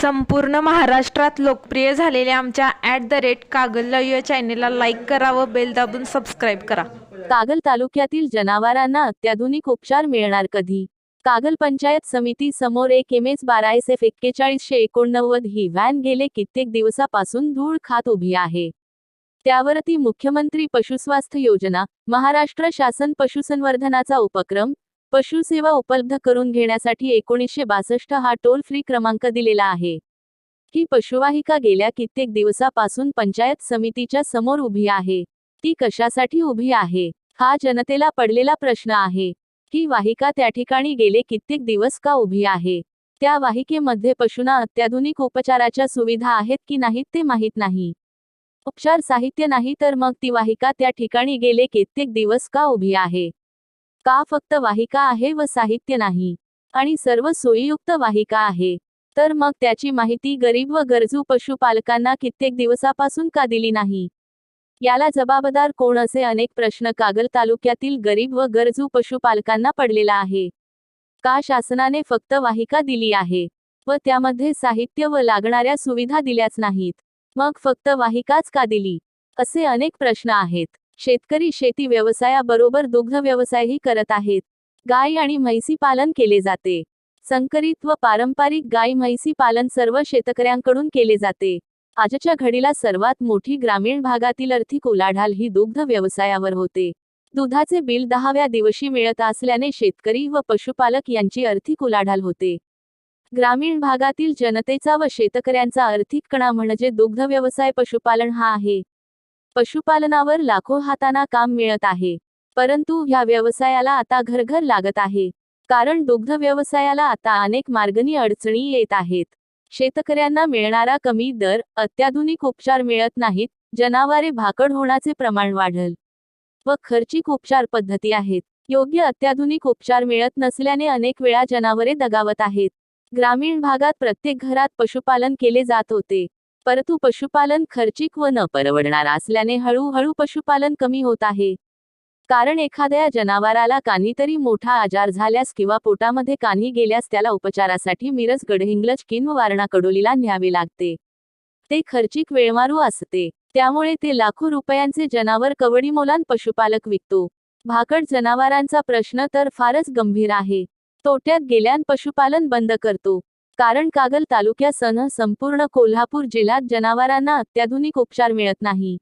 संपूर्ण महाराष्ट्रात लोकप्रिय झालेल्या आमच्या ॲट द रेट कागल या चॅनेलला लाईक करा व बेल दाबून सबस्क्राईब करा. कागल तालुक्यातील जनावरांना अत्याधुनिक उपचार मिळणार कधी? कागल पंचायत समिती समोर एक एम एस बारा एस एफ एक्केचाळीसशे एकोणनव्वद ही व्हॅन गेले कित्येक दिवसापासून धूळ खात उभी आहे. त्यावरती मुख्यमंत्री पशुस्वास्थ्य योजना महाराष्ट्र शासन पशुसंवर्धनाचा उपक्रम पशुसेवा उपलब्ध करून घेण्यासाठी एकोणीसशे बासष्ट हा टोल फ्री क्रमांक दिलेला आहे. ही पशुवाहिका गेल्या कित्येक दिवसापासून पंचायत समितीच्या समोर उभी आहे. ती कशासाठी उभी आहे? हा जनतेला पडलेला प्रश्न आहे. ही वाहिका त्या ठिकाणी गेले कित्येक दिवस का उभी आहे? त्या वाहिकेमध्ये पशूंना अत्याधुनिक उपचाराच्या सुविधा आहेत की नाहीत ते माहीत नाही. उपचार साहित्य नाही तर मग ती वाहिका त्या ठिकाणी गेले कित्येक दिवस का उभी आहे? का फक्त वाहिका आहे व साहित्य नाही? आणि सर्व सोयीयुक्त वाहिका आहे. तर मग त्याची माहिती गरीब व गरजू पशुपालकांना कित्येक दिवसापासून का दिली नाही? याला जबाबदार कोण असे अनेक प्रश्न कागल तालुक्यातील गरीब व गरजू पशुपालकांना पडलेला आहे. का शासनाने फक्त वाहिका दिली आहे? व त्यामध्ये साहित्य व लागणाऱ्या सुविधा दिल्याच नाहीत. मग फक्त वाहिकाच का दिली? असे अनेक प्रश्न आहेत. शेतकरी शेती व्यवसायाबरोबर दुग्ध व्यवसायही करत आहेत. गाय आणि म्हैसी पालन केले जाते. संकरित व पारंपरिक गाय म्हैसी पालन सर्व शेतकऱ्यांकडून केले जाते. आजच्या घडीला सर्वात मोठी ग्रामीण भागातील आर्थिक उलाढाल ही दुग्ध व्यवसायावर होते. दुधाचे बिल दहाव्या दिवशी मिळत असल्याने शेतकरी व पशुपालक यांची आर्थिक उलाढाल होते. ग्रामीण भागातील जनतेचा व शेतकऱ्यांचा आर्थिक कणा म्हणजे दुग्ध व्यवसाय पशुपालन हा आहे. पशुपालनावर लाखो हाताना काम मिळत आहे. परंतु ह्या व्यवसायाला आता घरघर लागत आहे. कारण दुग्ध व्यवसायाला आता अनेक मार्गनी अडचणी येत आहेत. शेतकऱ्यांना मिळणारा कमी दर अत्याधुनिक उपचार मिळत नाहीत जनावरे भाकड होण्याचे प्रमाण वाढल व खर्चिक उपचार पद्धती आहेत. योग्य अत्याधुनिक उपचार मिळत नसल्याने अनेक वेळा जनावरे दगावत आहेत. ग्रामीण भागात प्रत्येक घरात पशुपालन केले जात होते. परंतु पशुपालन खर्चिक व न परवडणार असल्याने हळूहळू पशुपालन कमी होत आहे. कारण एखाद्या जनावराला काहीतरी मोठा आजार झाल्यास किंवा पोटामध्ये कान्ही गेल्यास त्याला उपचारासाठी मिरज गडहिंग्लज किंवा वारणा कडोलीला न्यावे लागते. ते खर्चिक वेळमारू असते. त्यामुळे ते लाखो रुपयांचे जनावर कवडीमोलान पशुपालक विकतो. भाकड जनावरांचा प्रश्न तर फारच गंभीर आहे. तोट्यात गेल्यान पशुपालन बंद करतो. कारण कागल तालुक्यासह संपूर्ण कोल्हापूर जिल्ह्यात जनावरांना अत्याधुनिक उपचार मिळत नाही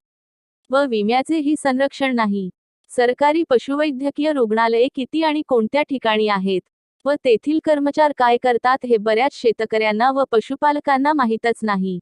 व विम्याचेही संरक्षण नाही. सरकारी पशुवैद्यकीय रुग्णालये किती आणि कोणत्या ठिकाणी आहेत व तेथील कर्मचार काय करतात हे बऱ्याच शेतकऱ्यांना व पशुपालकांना माहीतच नाही.